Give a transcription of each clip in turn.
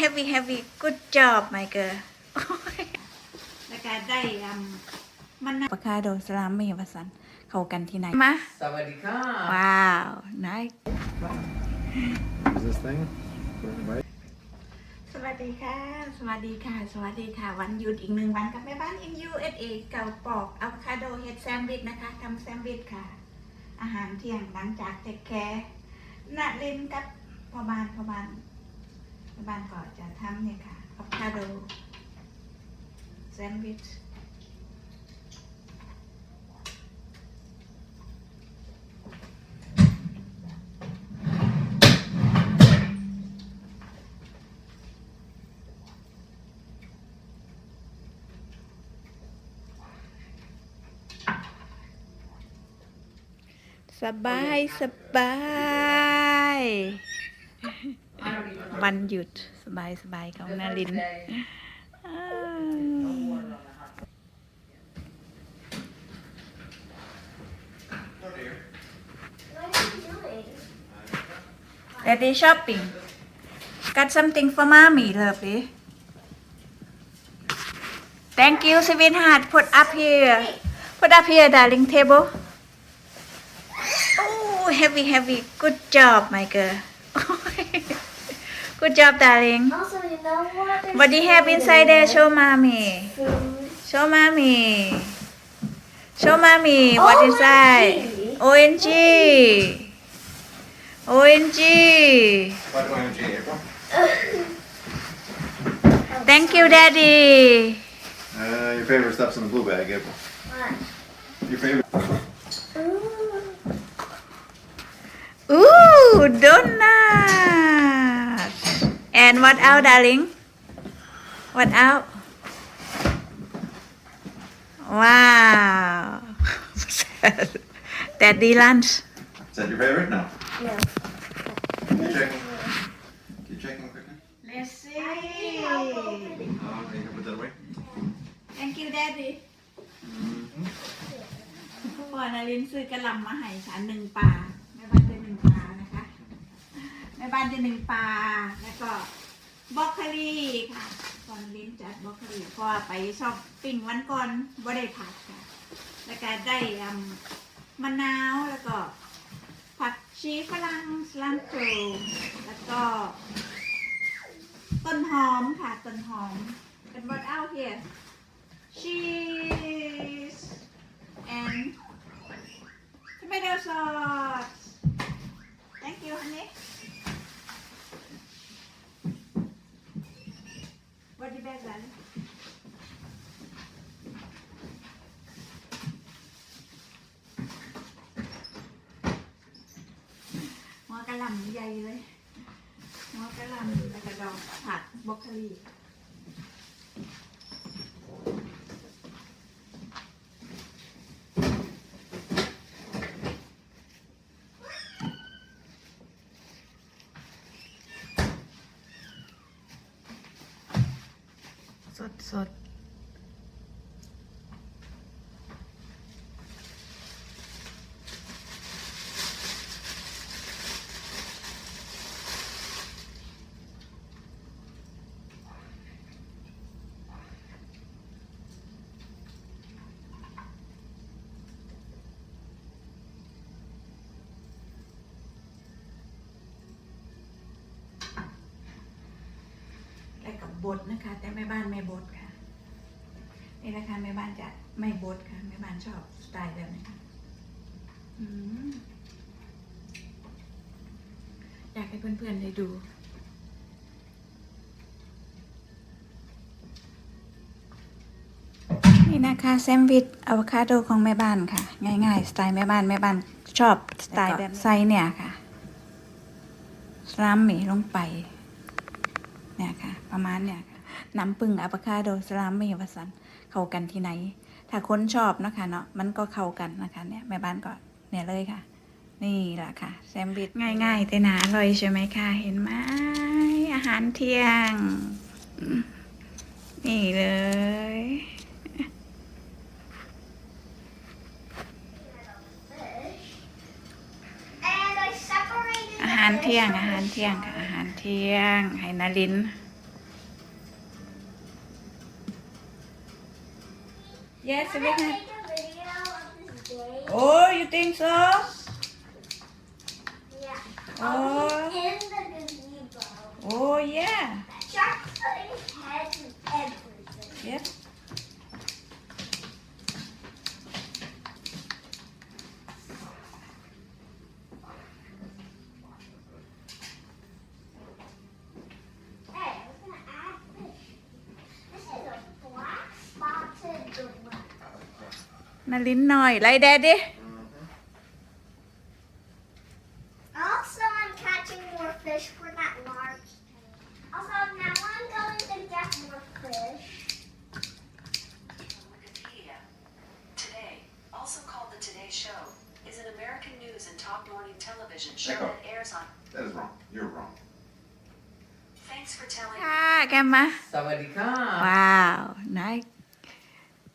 heavy heavy good job my girl แล้วก็ได้ยำมันปากกาโดสลามมีภาษาเข้ากันที่ไหนมา Sawadika. ว้าวไน Is this thing? Right? สวัสดีค่ะ สวัสดีค่ะ สวัสดีค่ะ วันหยุดอีกหนึ่งวันกับแม่บ้าน in USA เก่าปอกอะโวคาโดเฮ็ดแซมด์วิชนะคะทำแซมด์วิชค่ะ อาหารเที่ยงหลังจากเทคแคร์นาลินกับพ่อบ้านพ่อบ้านพ่อ บ้านก็จะทำเนี่ยค่ะอะคาโดแซมด์วิชสบาย สบาย วันหยุดสบายสบายของนาลินอ่า What are you doing? Daddy shopping got something for mommy lovely thank you sweetheart put up here put up here darling table oh heavy heavy good job my girl good job darling Also, you know what? There's what do you have food inside in there show mommy Food. Show mommy. Show mommy what inside. ONG. ONG. What OMG, April? Thank you, daddy. Uh, your favorite stuff's in the blue bag, April. What? Your favorite. And what out, darling? What out? Wow. daddy lunch. Is that your favorite? No. No. Keep checking. Keep checking quickly. Let's see. Oh, you can put that away. Thank you, daddy. พ่อนารินซื้อกระหลำมาให้ฉันหนึ่งปลาแม่บ้านจะหนึ่งปลานะคะแม่บ้านจะหนึ่งปลาแล้วก็ บล็อกโคลีเพราะว่าไปชอบปิ้งวันก่อนบ่ได้ผัดค่ะ แล้วก็ได้ยำมะนาวแล้วก็ ผักชีฝรั่งสลันโตแล้วก็ ต้นหอมค่ะต้นหอม เป็น what out here cheese and tomato sauce thank you honey what did that done หัวก ระหล่ำใหญ่เลยหัวกระหล่ำแล้วก็ดอกผักบรอกโคลีสด บบดนะคะ แต่แม่บ้านไม่บดค่ะนี่นะคะแม่บ้านจะไม่บดค่ะแม่บ้านชอบสไตล์แบบนี้ค่ะอยากให้เพื่อนๆได้ดูนี่นะคะแซมวิชอะโวคาโดของแม่บ้านค่ะ ง่ายๆ สไตล์แม่บ้านแม่บ้านชอบสไตล์แบบไซเนี่ยค่ะ สลัมหมี่ลงไป เนี่ยค่ะ ประมาณเนี่ยน้ำปึ้งอะโวคาโดสลามมี่วสันเข้ากันที่ไหน ถ้าคนชอบนะคะเนาะมันก็เข้ากันนะคะเนี่ยแม่บ้านก็เนี่ยเลยค่ะ นี่แหละค่ะแซมบิชง่ายๆแต่หนาอร่อยใช่ไหมคะเห็นไหมอาหารเที่ยง นี่เลยารเที่ยง อาหารเที่ยงค่ะอาหารเที่ยง ให้นาลินเยสเวกนะ Oh, you think so? Yeah. Oh. Oh, yeah. Yeah. นาลินหน่อยไล่แดดดิ Also, I'm catching more fish for that large tank. Also, now I'm going to get more fish. Wikipedia. Today, also called The Today Show, is an American news and talk morning television show Echo. that airs on. That is wrong. You're wrong. Thanks for telling ค่ะแกมมา สวัสดีค่ะ ว้าวนาย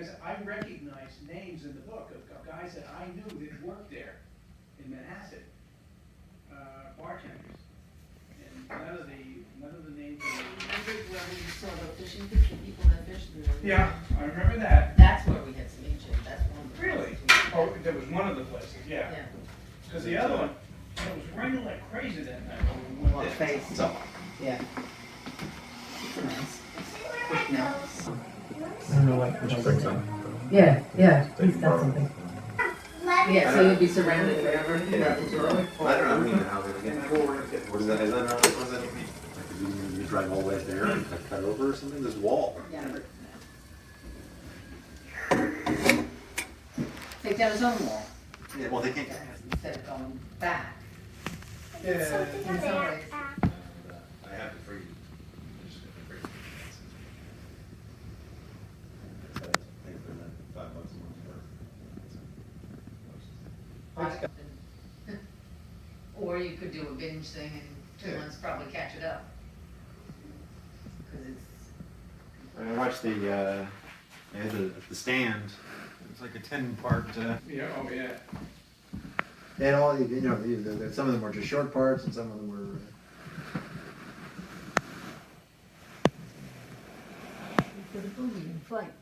Because I recognize names in the book of of guys that I knew that worked there in Manhasset, uh, bartenders. And none of the, none of the names. are- Remember where we saw the fishing pits, the people that fished there? Yeah, I remember that. That's where we had some ancient, that's one of the. Really? Oh, there was one of the places, yeah. Yeah. Because the other one, it was raining like crazy that night when we went. Well, Yeah. face. So, Yeah. It's nice. This is where my No. Nose. I don't know what, which one's that? Yeah, yeah, he's got something. Yeah, so you'll be surrounded wherever, you Yeah. got the door. I don't know. I mean, how they get What is that? Is that not, what does that mean? Like, you, you drive all the way there and cut- cut over or something, there's a wall. Yeah. Take down his own wall, Yeah, well, they can't. instead of going back. Yeah, something in on some there. ways. Uh, I have the free. I just got the free. It's, uh, I think they're like five bucks a month for. Or you could do a binge thing and two Yeah. months probably catch it up. Cause it's, I watched the, uh, they had the, the stand. It's like a ten part, uh. Yeah, oh, yeah. They had all, you know, the- the- the- some of them were just short parts and some of them were. uh, For the booby in flight.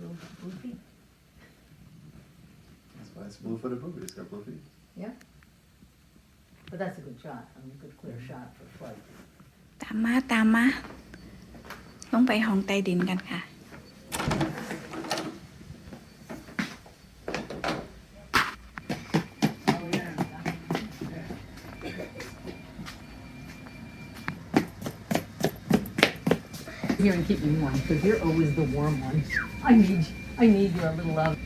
Little booby, That's why it's blue footed booby, it's got blue feet. but that's a good shot, I mean, a good clear shot for flight. ตามมาตามมา ลงไปห้องใต้ดินกันค่ะ Oh, yeah. Here and keep me warm, because you're always the warm one. I need, I need your little love.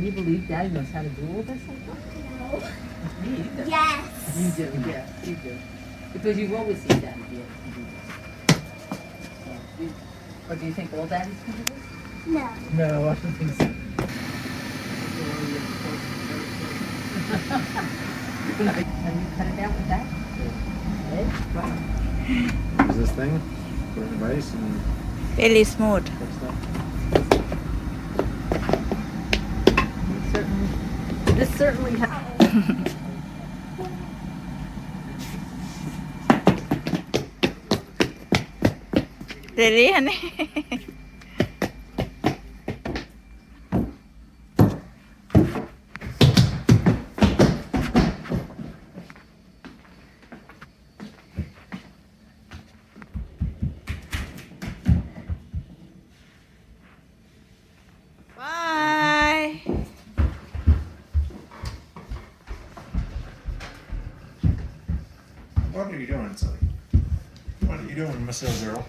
Can you believe Dad knows how to do all this? no. Me either. Yes. You do, yes, you do. Because you've always seen Daddy be able to do this. So, you- But do you think all daddies can do this? No. No, I don't think so. Have you cut it down with that? Right. Use this thing, put it in rice and very smooth put stuff. Certainly, this certainly has. เดี๋ What are you doing, Sully? What are you doing, Mrs. Earl?